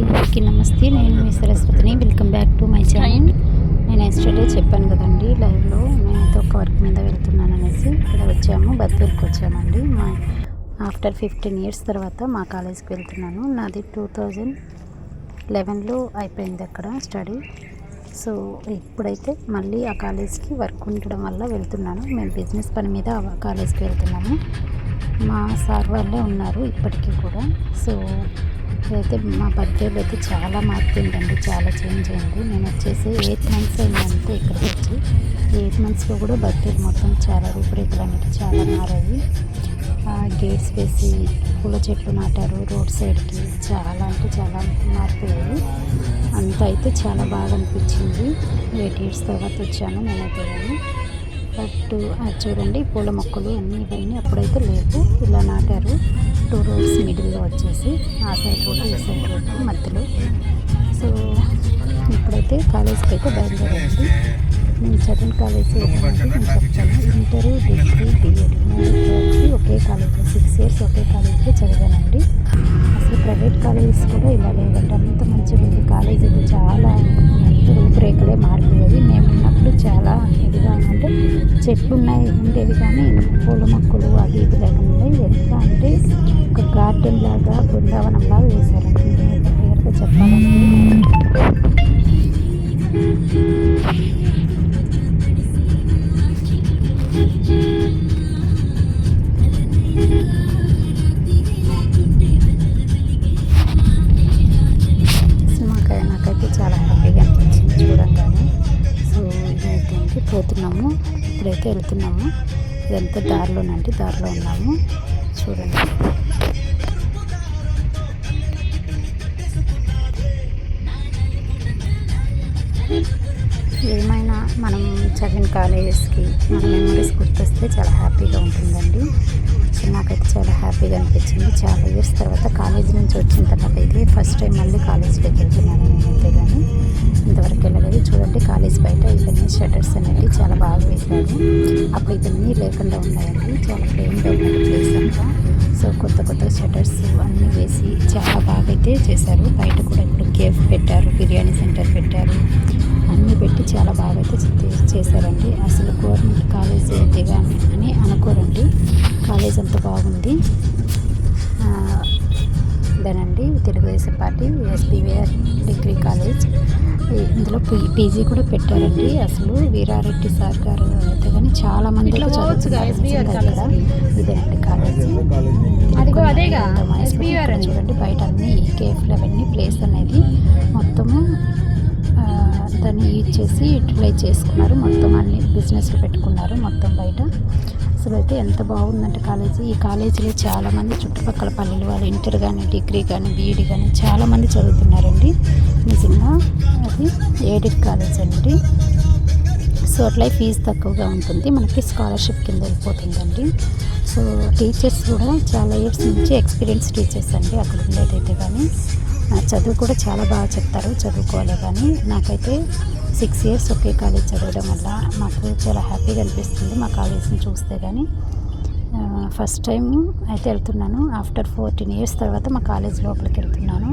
అందరికీ నమస్తే. నేను మీ సరస్వతిని. Welcome back to my channel నేను ఎస్టర్డే చెప్పాను కదండి లైవ్లో నేనైతే ఒక వర్క్ మీద వెళ్తున్నాను అనేసి ఇక్కడ వచ్చాము బద్దూరుకి వచ్చామండి. మా ఆఫ్టర్ ఫిఫ్టీన్ ఇయర్స్ తర్వాత మా కాలేజ్కి వెళ్తున్నాను. నాది టూ థౌజండ్ లెవెన్లో అయిపోయింది అక్కడ స్టడీ సో ఇప్పుడైతే మళ్ళీ ఆ కాలేజ్కి వర్క్ ఉండడం వల్ల వెళ్తున్నాను. మేము బిజినెస్ పని మీద ఆ కాలేజ్కి వెళ్తున్నాము. మా సార్ వాళ్ళే ఉన్నారు ఇప్పటికీ కూడా. సో అయితే మా బర్త్డేలో అయితే చాలా మారిపోయిందండి చాలా చేంజ్ అయింది. నేను వచ్చేసి ఎయిట్ మంత్స్ అయిందంటే ఇక్కడికి వచ్చి ఎయిట్ మంత్స్లో కూడా బర్త్డే మొత్తం చాలా రూపురేఖలు అనేవి చాలా మారాయి. గేట్స్ వేసి పూల చెట్లు నాటారు రోడ్ సైడ్కి చాలా అంటే చాలా మారిపోయాయి అంత అయితే చాలా బాగా అనిపించింది. ఎయిట్ ఇయర్స్ తర్వాత వచ్చాను నేనైతే కానీ బట్ అది చూడండి పూల మొక్కలు అన్నీ ఇవన్నీ అప్పుడైతే లేవు ఇలా నాటారు. టూ రోడ్స్ మిడిల్లో వచ్చేసి ఆ సైడ్ రోడ్ ఈ సైడ్ రోడ్ మధ్యలో. సో ఇప్పుడైతే కాలేజ్కి అయితే బయలుదేరండి నేను చదివిన కాలేజ్ ఏంటంటే నేను చెప్తాను. ఇంటర్ డిగ్రీ బిఎడ్ మూడు ఒకే కాలేజ్లో సిక్స్ ఇయర్స్ ఒకే కాలేజ్లో చదివానండి. అసలు ప్రైవేట్ కాలేజెస్ కూడా ఇలా లేదంటే అంత మంచిగా ఉంది. కాలేజ్ అయితే చాలా రూపురేఖలే మారిపోయాయి. మేము ఉన్నప్పుడు చాలా ఇదిగా అంటే చెట్లు ఉన్నాయి ఉండేవి కానీ పూల మొక్కలు అవి ఇవి లేకుండా ఎంత అంటే ఒక గార్డెన్ లాగా బృందావనం లాగా వేశారండి క్లియర్గా చెప్పాలంటే వెళ్తున్నాము. ఇదంతా దారిలోనండి దారిలో ఉన్నాము. చూడండి. ఏమైనా మనం చదివిన కాలేజెస్కి మన మెమరీస్ గుర్తొస్తే చాలా హ్యాపీగా ఉంటుందండి. నాకైతే చాలా హ్యాపీగా అనిపించింది. చాలా ఇయర్స్ తర్వాత కాలేజీ నుంచి వచ్చిన తర్వాత అయితే ఫస్ట్ టైం మళ్ళీ కాలేజీలోకి వెళ్తున్నాను నేనైతే. చేసినాను. బాగా అప్పుడు ఇవన్నీ లేకుండా ఉన్నాయండి. చాలా ప్లేన్గా ఉన్నది ప్లేస్ అంతా సో కొత్త కొత్త షటర్స్ అన్నీ వేసి చాలా బాగా అయితే చేశారు. బయట కూడా ఇప్పుడు కేఫ్ పెట్టారు బిర్యానీ సెంటర్ పెట్టారు. అన్నీ పెట్టి చాలా బాగా అయితే చేశారండి. అసలు గవర్నమెంట్ కాలేజ్ దిగా అని అనుకోరండి. కాలేజ్ అంత బాగుంది. ఇదేనండి. Telugu Desam party SPVR degree college. ఇందులో పీజీ కూడా పెట్టారండి. అసలు వీరారెడ్డి సార్ గారు అయితే కానీ చాలా మంది చదువుతున్నారు ఇదేనండి కాలేజ్. చూడండి బయట అన్ని ఈ కేఫ్లు అవన్నీ ప్లేస్ అనేది మొత్తము ఆ, దాన్ని యూజ్ చేసి యూటిలైజ్ చేసుకున్నారు. మొత్తం అన్ని బిజినెస్లు పెట్టుకున్నారు మొత్తం బయట. అసలు అయితే ఎంత బాగుందంటే కాలేజీ. ఈ కాలేజీలో చాలామంది చుట్టుపక్కల పల్లెలు వాళ్ళు ఇంటర్ కానీ డిగ్రీ కానీ బీఈడి కానీ చాలామంది చదువుతున్నారండి. నిజంగా అది ఎయిడెడ్ కాలేజ్ అండి. సో అట్లా ఫీజు తక్కువగా ఉంటుంది. మనకి స్కాలర్షిప్ కింద వెళ్ళిపోతుందండి సో టీచర్స్ కూడా చాలా ఇయర్స్ నుంచి ఎక్స్పీరియన్స్ టీచర్స్ అండి. అక్కడ ఉండేదైతే కానీ చదువు కూడా చాలా బాగా చెప్తారు. చదువుకోవాలి కానీ నాకైతే సిక్స్ ఇయర్స్ ఒకే కాలేజ్ చదవడం వల్ల మాకు చాలా హ్యాపీగా అనిపిస్తుంది మా కాలేజీని చూస్తే కానీ ఫస్ట్ టైం అయితే వెళ్తున్నాను. ఆఫ్టర్ ఫోర్టీన్ ఇయర్స్ తర్వాత మా కాలేజ్ లోపలికి వెళ్తున్నాను.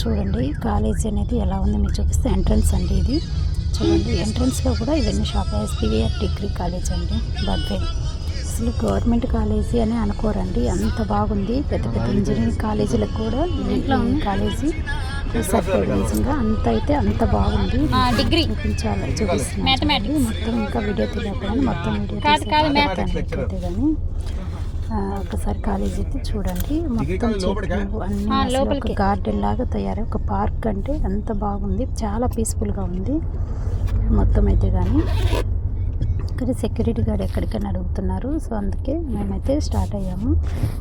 చూడండి కాలేజ్ అనేది ఎలా ఉందో మీకు చూపిస్తే ఎంట్రన్స్ అండి ఇది. చూడండి ఎంట్రన్స్లో కూడా ఇవన్నీ షాప్ ఎస్పీవీఆర్ డిగ్రీ కాలేజ్ అండి. బద్వే అసలు గవర్నమెంట్ కాలేజీ అని అనుకోరండి. అంత బాగుంది. పెద్ద పెద్ద ఇంజనీరింగ్ కాలేజీలకు కూడా కాలేజీ నిజంగా అంత అయితే అంత బాగుంది. ఆ, డిగ్రీ. చూపించాలి చూపిస్తున్నాను. మొత్తం ఇంకా వీడియో తీయకపోయినా మొత్తం వీడియో కానీ ఒకసారి కాలేజ్ అయితే చూడండి. మొత్తం చెట్లు అన్ని ఒక. గార్డెన్ లాగా తయారై ఒక పార్క్ అంటే ఎంత బాగుంది. చాలా పీస్ఫుల్గా ఉంది. మొత్తం అయితే కానీ. ఇక్కడ సెక్యూరిటీ గార్డ్ ఎక్కడికైనా అడుగుతున్నారు. సో అందుకే మేమైతే స్టార్ట్ అయ్యాము.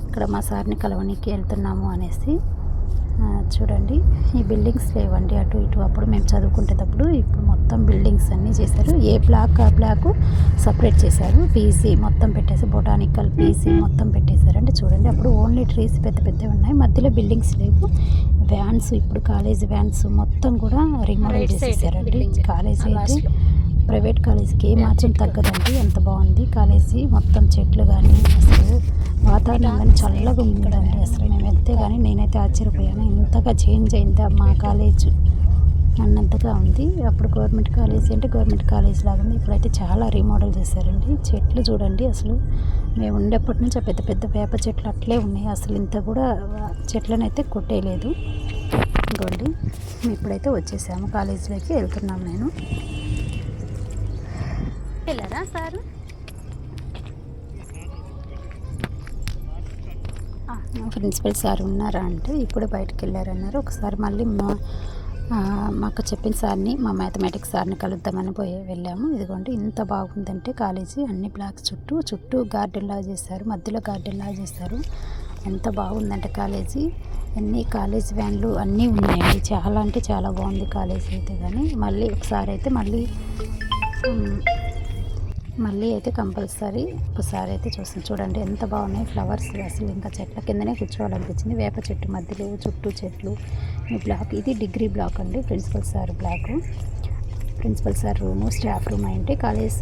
ఇక్కడ మా సార్ని కలవనీకి వెళ్తున్నాము అనేసి. చూడండి ఈ బిల్డింగ్స్ లేవండి అటు ఇటు. అప్పుడు మేము చదువుకునేటప్పుడు ఇప్పుడు మొత్తం బిల్డింగ్స్ అన్నీ చేశారు. ఏ బ్లాక్ ఆ బ్లాక్ సపరేట్ చేశారు. పీసీ మొత్తం పెట్టేసి బొటానికల్ పీసీ మొత్తం పెట్టేశారు. అంటే చూడండి అప్పుడు ఓన్లీ ట్రీస్ పెద్ద పెద్దవి ఉన్నాయి. మధ్యలో బిల్డింగ్స్ లేవు. వ్యాన్స్ ఇప్పుడు కాలేజ్ వ్యాన్స్ మొత్తం కూడా రిమోడల్ side చేసేసారండి. కాలేజ్ అయితే. ప్రైవేట్ కాలేజీకి ఏ మాత్రం తగ్గదండి. ఎంత బాగుంది. కాలేజీ మొత్తం చెట్లు కానీ అసలు వాతావరణం కానీ చల్లగా ఉందండి. అసలు మేము వెళ్తే కానీ నేనైతే ఆశ్చర్యపోయాను. ఇంతగా చేంజ్ అయిందా మా కాలేజ్ అన్నంతగా ఉంది. అప్పుడు గవర్నమెంట్ కాలేజ్ అంటే గవర్నమెంట్ కాలేజ్ లాగా ఉంది. ఇప్పుడైతే చాలా రీమోడల్ చేశారండి. చెట్లు చూడండి అసలు. మేము ఉండేప్పటి నుంచి ఆ పెద్ద పెద్ద వేప చెట్లు అట్లే ఉన్నాయి. అసలు ఇంత కూడా చెట్లను అయితే కొట్టేయలేదు. ఇంకోండి ఇప్పుడైతే వచ్చేసాము. కాలేజీలోకి వెళ్తున్నాం నేను. వెళ్ళారా సారు మా ప్రిన్సిపల్ సార్ ఉన్నారా అంటే ఇప్పుడు బయటకు వెళ్ళారన్నారు. ఒకసారి మళ్ళీ మా మాకు చెప్పిన సార్ని మా మ్యాథమెటిక్స్ సార్ని కలుద్దామని పోయి వెళ్ళాము. ఇదిగోండి ఇంత బాగుందంటే కాలేజీ అన్ని బ్లాక్స్ చుట్టూ చుట్టూ గార్డెన్లా చేశారు మధ్యలో గార్డెన్లా చేశారు. ఎంత బాగుందంటే కాలేజీ. అన్ని కాలేజ్ వ్యాన్లు అన్నీ ఉన్నాయండి. చాలా అంటే చాలా బాగుంది కాలేజీ అయితే కానీ మళ్ళీ ఒకసారి అయితే మళ్ళీ మళ్ళీ అయితే కంపల్సరీ ఒకసారి అయితే చూస్తాం చూడండి ఎంత బాగున్నాయి ఫ్లవర్స్ అసలు ఇంకా చెట్ల కిందనే కూర్చోవాలనిపించింది. వేప చెట్టు మధ్యలో చుట్టూ చెట్లు ఈ బ్లాక్. ఇది డిగ్రీ బ్లాక్ అండి principal sir block. Principal sir room staff room అంటే కాలేజ్